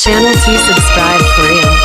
Channel T subscribe for real.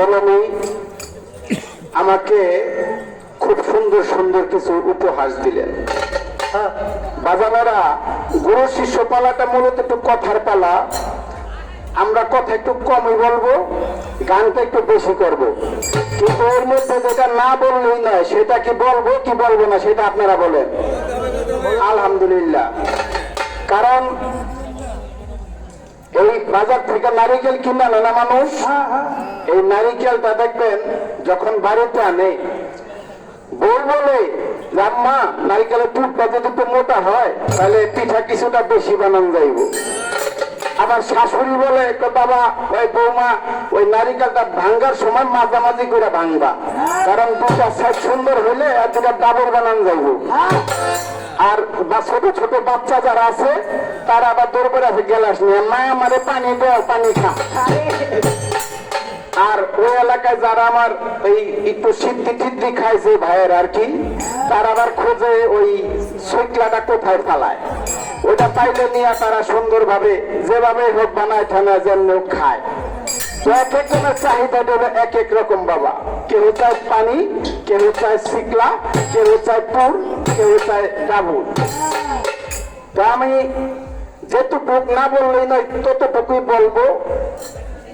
জননী আমাকে খুব সুন্দর সুন্দর কিছু উপহাস দিলেন। হ্যাঁ, বাজানারা গুরু শিষ্য পালাটা মূলত একটু কথার পালা। আমরা কথা একটু কমই বলব গানটা একটু বেশি করব। কিন্তু ওর মধ্যে যেটা না বললেই নয় সেটা কি বলব কি বলব না সেটা আপনারা বলেন। আলহামদুলিল্লাহ। কারণ এই বাজার থেকে নারিকেল কিনে আনে না মানুষ? এই নারিকেলটা দেখবেন যখন বাড়িতে আনে, বউ বলে রাম্মা নারিকেলের টুকটা যদি একটু মোটা হয়, তাহলে পিঠা কিছুটা বেশি বানান যাইব। আবার শাশুড়ি বলে বাবা, ওই বৌমা, ওই নারিকেলটা ভাঙ্গার সময় মাঝামাঝি করে ভাঙবা। কারণ দুটা সাইড সুন্দর হইলে আর দুটা ডাবর বানান যাইব। আর বা ছোট ছোট বাচ্চা যারা আছে, তারা আবার দৌড় করে আছে গেলাস নিয়ে মা আমারে পানি দেওয়া পানি খা আর ওই এলাকায় যারা আমার এই একটু সিদ্ধি টিদ্ধি খাইছে ভাইয়ের আর কি, তারা আবার খোঁজে ওই শৈকলাটা কোথায় ফালায়। ওটা পাইলে নিয়ে তারা সুন্দরভাবে যেভাবে হোক বানায় ঠানা যেন খায়। এক একজনের চাহিদা দেবে এক এক রকম বাবা। কেউ চায় পানি, কেউ চায় শিকলা কেউ চায় পুর, কেউ চায় ডাবুর। তো আমি যেটুকুক না বললেই নয়, ততটুকুই বলব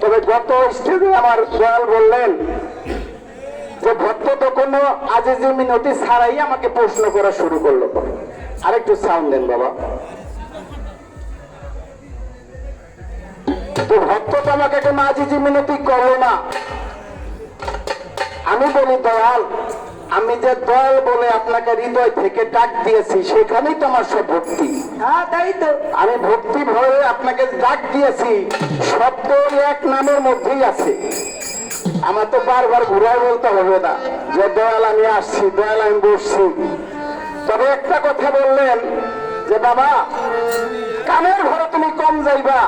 তবে গত স্টেজে আমার দয়াল বললেন যে ভক্ত তো কোনো আজিজি মিনতি ছাড়াই আমাকে প্রশ্ন করা শুরু করল। আরেকটু সাউন্ড দেন বাবা। তো ভক্ত তো আমাকে কোনো আজিজি মিনতি করল না। আমি বলি, দয়াল আমি যে দল বলে আপনাকে হৃদয় থেকে ডাক দিয়েছি সেখানেই তো আমার সব ভক্তি। হ্যাঁ তাই তো। আমি ভক্তি ভরে আপনাকে ডাক দিয়েছি শব্দ এক নামের মধ্যেই আছে। আমার তো বারবার ঘুরাই বলতে হবে না যে দয়াল আমি আসছি দয়াল আমি বসছি। তবে একটা কথা বললেন যে বাবা কামের ঘরে তুমি কম যাইবা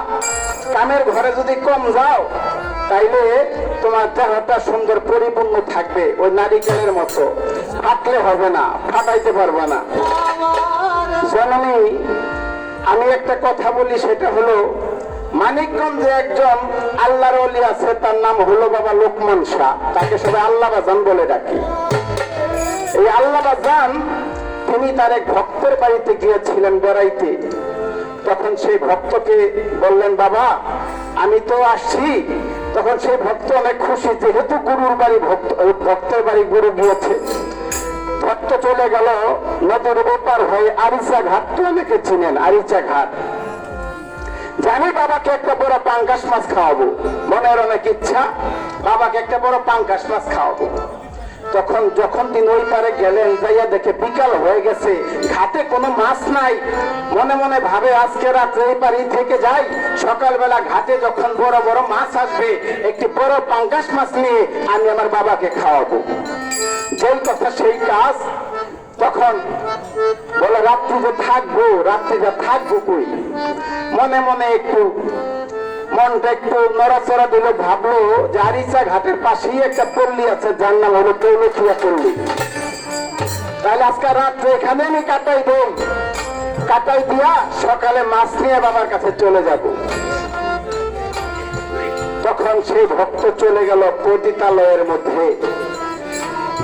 কামের ঘরে যদি কম যাও তাইলে তোমার দেহটা সুন্দর পরিপূর্ণ থাকবে, ওই নারিকেলের মতো। ফাটলে হবে না, ফাটাইতে পারবে না। আমি একটা কথা বলি, সেটা হলো, মানিকগঞ্জে একজন আল্লাহর অলি আছে, তার নাম হলো বাবা লোকমান শাহ। তাকে সবাই আল্লাহ বাজান বলে ডাকি। এই আল্লাহ বাজান, তিনি তার এক ভক্তের বাড়িতে গিয়েছিলেন বেড়াইতে। তখন সেই ভক্তকে বললেন, বাবা, আমি তো আসছি তখন সেই ভক্ত অনেক খুশি, যেহেতু গুরুর বাড়ি ভক্ত ভক্তের বাড়ি গুরু গিয়েছে। ভক্ত চলে গেল, নদীর ওপার হয়ে আরিচা ঘাট। তো অনেকে চিনেন আরিচা ঘাট। জানি বাবাকে একটা বড় পাঙ্কাশ মাছ খাওয়াবো। মনের অনেক ইচ্ছা, বাবাকে একটা বড় পাঙ্কাশ মাছ খাওয়াবো। তখন যখন তিনি ওই পারে গেলেন, যাইয়া দেখে বিকাল হয়ে গেছে। ঘাটে কোনো মাছ নাই। মনে মনে ভাবে, আজকে রাত্রে এই পারেই থেকে যাই। সকালবেলা ঘাটে যখন বড় বড় মাছ আসবে, একটি বড় পাঙ্কাশ মাছ নিয়ে আমি আমার বাবাকে খাওয়াবো। যেই কথা সেই কাজ। তখন বলে, রাত্রি যে থাকব, রাত্রি যে থাকব কই? মনে মনে একটু মনটা একটু নড়াচড়া দিলে ভাবলো যে আরিচা ঘাটের পাশেই একটা পল্লী আছে, যার নাম হলো তৈলখিয়া পল্লী। তাহলে আজকে রাত্রে এখানে আমি কাটাই দেই। কাটাই দিয়া সকালে মাছ নিয়ে বাবার কাছে চলে যাব। তখন সেই ভক্ত চলে গেল পতিতালয়ের মধ্যে।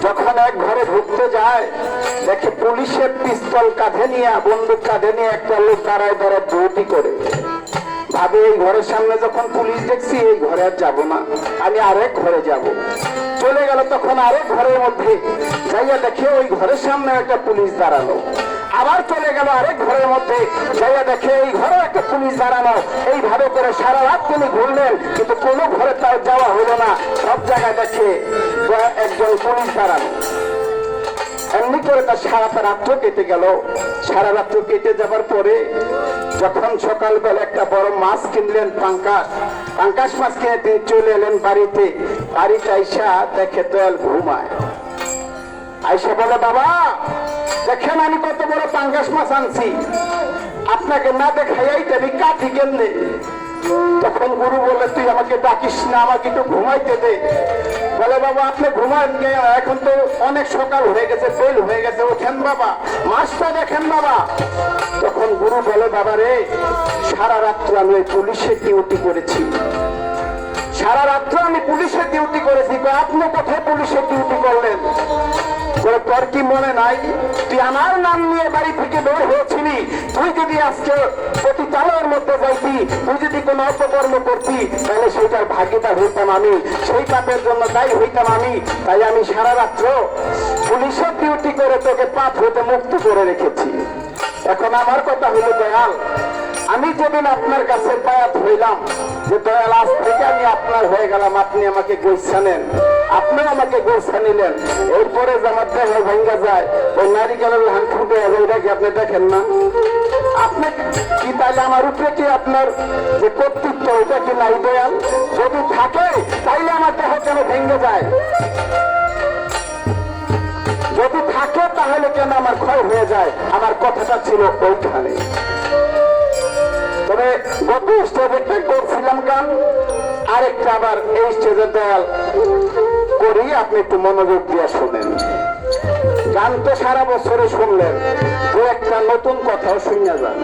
যখন এক ঘরে ঢুকতে যায়, দেখে পুলিশের পিস্তল কাঁধে নিয়ে, বন্দুক কাঁধে নিয়ে একটা লোক দাঁড়ায় দাঁড়ায় ডিউটি করে। ভাবে এই ঘরের সামনে যখন পুলিশ দেখছি, এই ঘরে আর যাব না। আমি আরেক ঘরে যাব। চলে গেল তখন আরেক ঘরের মধ্যে। যাইয়া দেখে ওই ঘরের সামনে একটা পুলিশ দাঁড়াল। আবার চলে গেল আরেক ঘরের মধ্যে। যাইয়া দেখে এই ঘরে একটা পুলিশ দাঁড়ানো। এইভাবে করে সারা রাত তিনি ঘুরলেন, কিন্তু কোনো ঘরে তার যাওয়া হলো না। সব জায়গায় দেখে একজন পুলিশ দাঁড়ানো এমনি করে তার সারাটা রাত্র কেটে গেল। সারা রাত্র কেটে যাবার পরে যখন সকালবেলা একটা বড় মাছ কিনলেন পাঙ্কাশ পাঙ্কাশ মাছ কিনে তিনি চলে এলেন বাড়িতে। বাড়িতে আইসা দেখে দয়াল ঘুমায়। আইসা বলে, বাবা, দেখেন আমি কত বড় পাঙ্গাস মাছ আনছি। আপনাকে না দেখাই আমি কাঠি কেমনে তখন গুরু বলে, তুই আমাকে ডাকিস না, আমাকে একটু ঘুমাইতে দে। বলে, বাবা, আপনি ঘুমান? এখন তো অনেক সকাল হয়ে গেছে ফেল হয়ে গেছে, ওঠেন বাবা মাছটা দেখেন বাবা তখন গুরু বলে, বাবা রে, সারা রাত্র আমি ওই পুলিশের ডিউটি করেছি সারা রাত্র আমি পুলিশের ডিউটি করেছি আপনি কোথায় পুলিশের ডিউটি করলেন বলে, তোর কি মনে নাই? তুই আমার নাম নিয়ে বাড়ি থেকে বের হয়েছিলি। তুই যদি আজকে পতিতালয়ের মধ্যে যাইতি তুই যদি কোনো অপকর্ম করতি তাহলে সেটার ভাগিদার হইতাম আমি। সেই পাপের জন্য দায়ী হইতাম আমি। তাই আমি সারা রাত্র পুলিশের ডিউটি করে তোকে পাপ হতে মুক্ত করে রেখেছি। এখন আমার কথা হলো দয়াল। আমি যেদিন আপনার কাছে বায়াত হইলাম যে দয়াল আজ থেকে আমি আপনার হয়ে গেলাম আপনি আমাকে গৈসা নেন আপনিও আমাকে গৈসা নিলেন। এরপরে যে আমার দেহ ভেঙ্গা যায় ওই নারিকেলের ধান ফুটে কি আপনি দেখেন না? আপনি কি তাহলে আমার উপরে কি আপনার যে কর্তৃত্ব ওইটা কি নাই দয়াল? যদি থাকে, তাইলে আমার দেহ কেন ভেঙ্গে যায়? যদি থাকে, তাহলে কেন আমার ক্ষয় হয়ে যায়? আমার কথাটা ছিল ওইখানে। তবে গত স্টেজে একটা করছিলাম গান, আরেকটা আবার এই স্টেজে দয়াল। করি আপনি একটু মনোযোগ দিয়ে শোনেন গান তো সারা বছরে শুনলেন দু একটা নতুন কথাও শুনে যান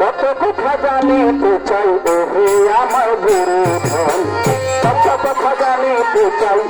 কত কথা জানিতে চাই ওহে আমার গুরু ধন কত কথা জানিতে চাই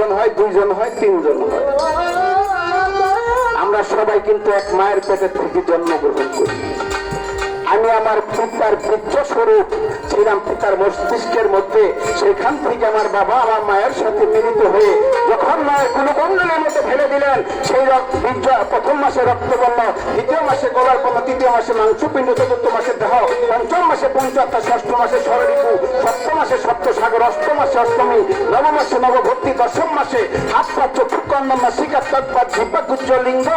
চারজন হয়, দুইজন হয়, তিনজন হয়। আমরা সবাই কিন্তু এক মায়ের পেটের থেকে জন্মগ্রহণ করি। আমি আমার পিতার বৃদ্ধ স্বরূপ ছিলাম পিতার মস্তিষ্কের মধ্যে সেখান থেকে আমার বাবা আমার মায়ের সাথে মিলিত হয়ে যখন মায়ের কোনো বন্ধনের মধ্যে ফেলে দিলেন সেই বীর্য প্রথম মাসে রক্তবর্ণ দ্বিতীয় মাসে গলার পণ্য তৃতীয় মাসে মাংসপিণ্ড চতুর্থ মাসে দেহ পঞ্চম মাসে পঞ্চাত্তা ষষ্ঠ মাসে স্বররিপু সপ্তম মাসে সপ্ত সাগর অষ্টম মাসে অষ্টমী নবম মাসে নবভর্তি দশম মাসে হাত পা চক্ষু কর্ণম শিকার তৎপাত ঝিপা কুচ্চ লিঙ্গ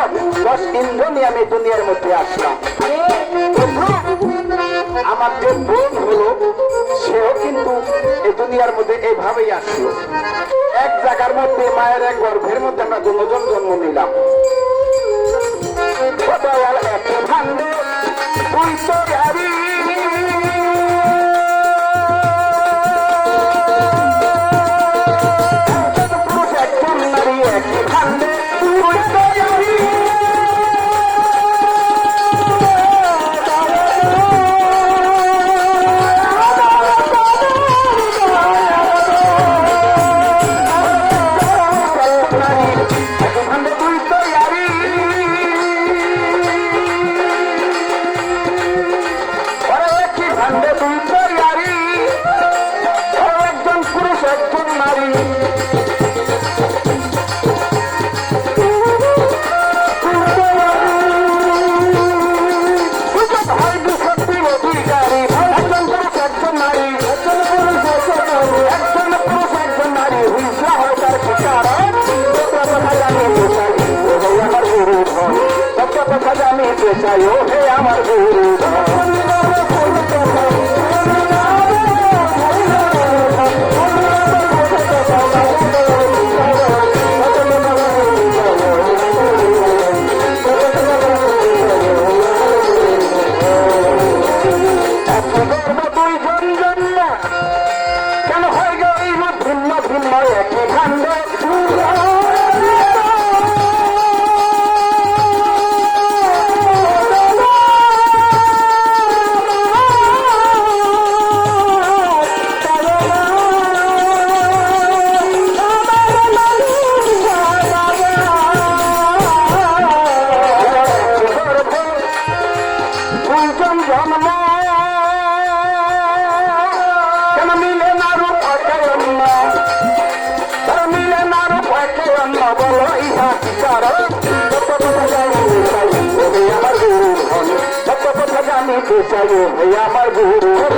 দশ ইন্দ্র নিয়ে আমি দুনিয়ার মধ্যে আসলাম। আমার যে বোন হলো, সেও কিন্তু এই দুনিয়ার মধ্যে এইভাবেই আসলো। এক জায়গার মধ্যে, মায়ের এক গর্ভের মধ্যে আমরা দুজন জন্ম নিলাম। এক ভান্ডে দুই তো চাই আমার গুরু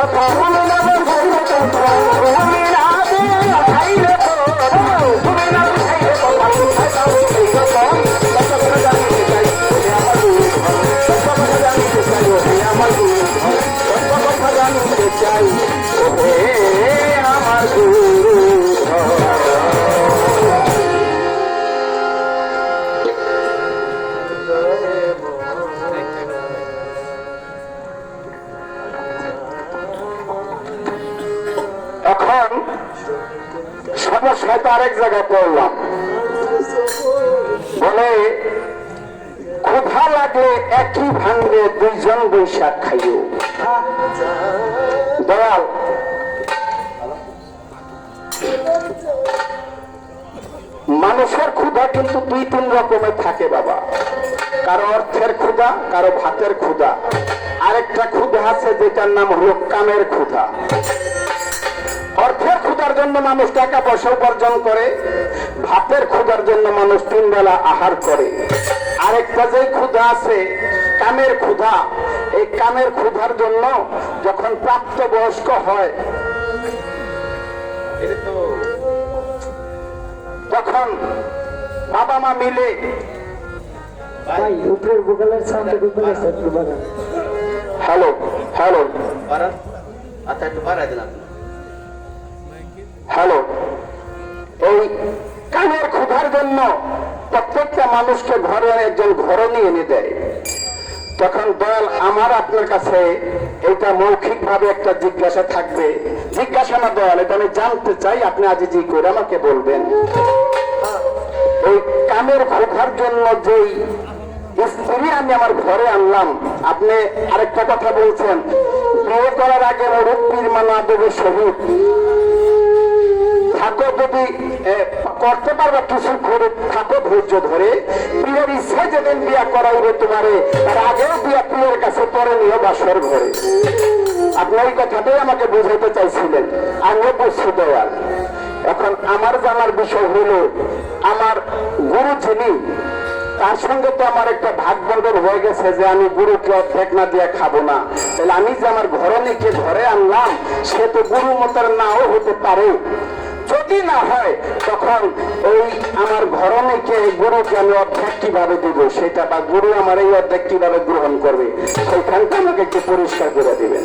I'm gonna go you some. সমস্যায় তো আরেক জায়গা পড়লাম বলে, ক্ষুধা লাগলে একই ভাঙবে দুইজন বৈশাখ খাইও। দয়াল। মানুষের ক্ষুধা কিন্তু দুই তিন রকমের থাকে বাবা। কারও অর্থের ক্ষুধা, কারও ভাতের ক্ষুধা। আরেকটা ক্ষুধা আছে যেটার নাম হলো কামের ক্ষুধা। জন্য মানুষ টাকা পয়সা উপার্জন করে ভাতের ক্ষুধার জন্য মানুষ তিন বেলা আহার করে। আরেকটা যে ক্ষুধা আছে কামের ক্ষুধা এই কামের ক্ষুধার জন্য যখন প্রাপ্ত বয়স্ক হয় তখন বাবা মা মিলে হ্যালো হ্যালো। আচ্ছা একটু বাড়াই আপনি হ্যালো, এই কানের ক্ষুধার জন্য প্রত্যেকটা মানুষকে ঘরে একজন ঘরে নিয়ে এনে দেয়। তখন দয়াল আমার আপনার কাছে এটা মৌখিক ভাবে একটা জিজ্ঞাসা থাকবে। জিজ্ঞাসা না দয়াল, এটা আমি জানতে চাই, আপনি আজ জি করে আমাকে বলবেন। এই কামের ক্ষুধার জন্য যেই স্ত্রী আমি আমার ঘরে আনলাম, আপনি আরেকটা কথা বলছেন। বিয়ে করার আগে মুরব্বীর মানা দেবে শহীদ। করতে কিছু করে থাকো ধৈর্য ধরে ইচ্ছে যেদিন বিয়া করাইবে তোমারে তার আগেও বিয়া প্রিয়ের কাছে পরে নিয়ে আপনি কথাটাই আমাকে বুঝাইতে চাইছিলেন। আমিও দয়াল। এখন আমার জানার বিষয় হলো, আমার গুরু যিনি, তার সঙ্গে তো আমার একটা ভাগ বন্ধন হয়ে গেছে যে আমি গুরুকে অর্ধেক না দিয়ে খাব না। তাহলে আমি যে আমার ঘরে ঘরণীকে ঘরে আনলাম, সে তো গুরু মতের নাও হতে পারে। যদি না হয়, তখন এই আমার ঘরণীকে এই গুরুকে আমি অর্ধেক কীভাবে দিব? সেটা বা গুরু আমার এই অর্ধেক কীভাবে গ্রহণ করবে? সেইখানটা আমাকে একটু পরিষ্কার করে দিবেন।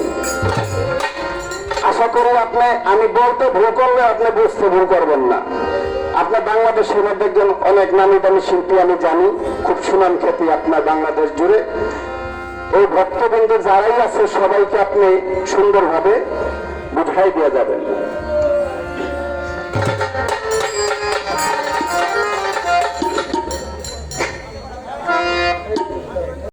আশা করি আপনি, আমি বলতে ভুল করলে আপনি বুঝতে ভুল করবেন না। আপনার বাংলাদেশের মধ্যে একজন অনেক নামি দামি শিল্পী আমি জানি। খুব সুনাম খ্যাতি আপনার বাংলাদেশ জুড়ে। এই ভক্তবৃন্দ যারাই আছে, সবাইকে আপনি সুন্দরভাবে বুঝাই দেওয়া যাবেন।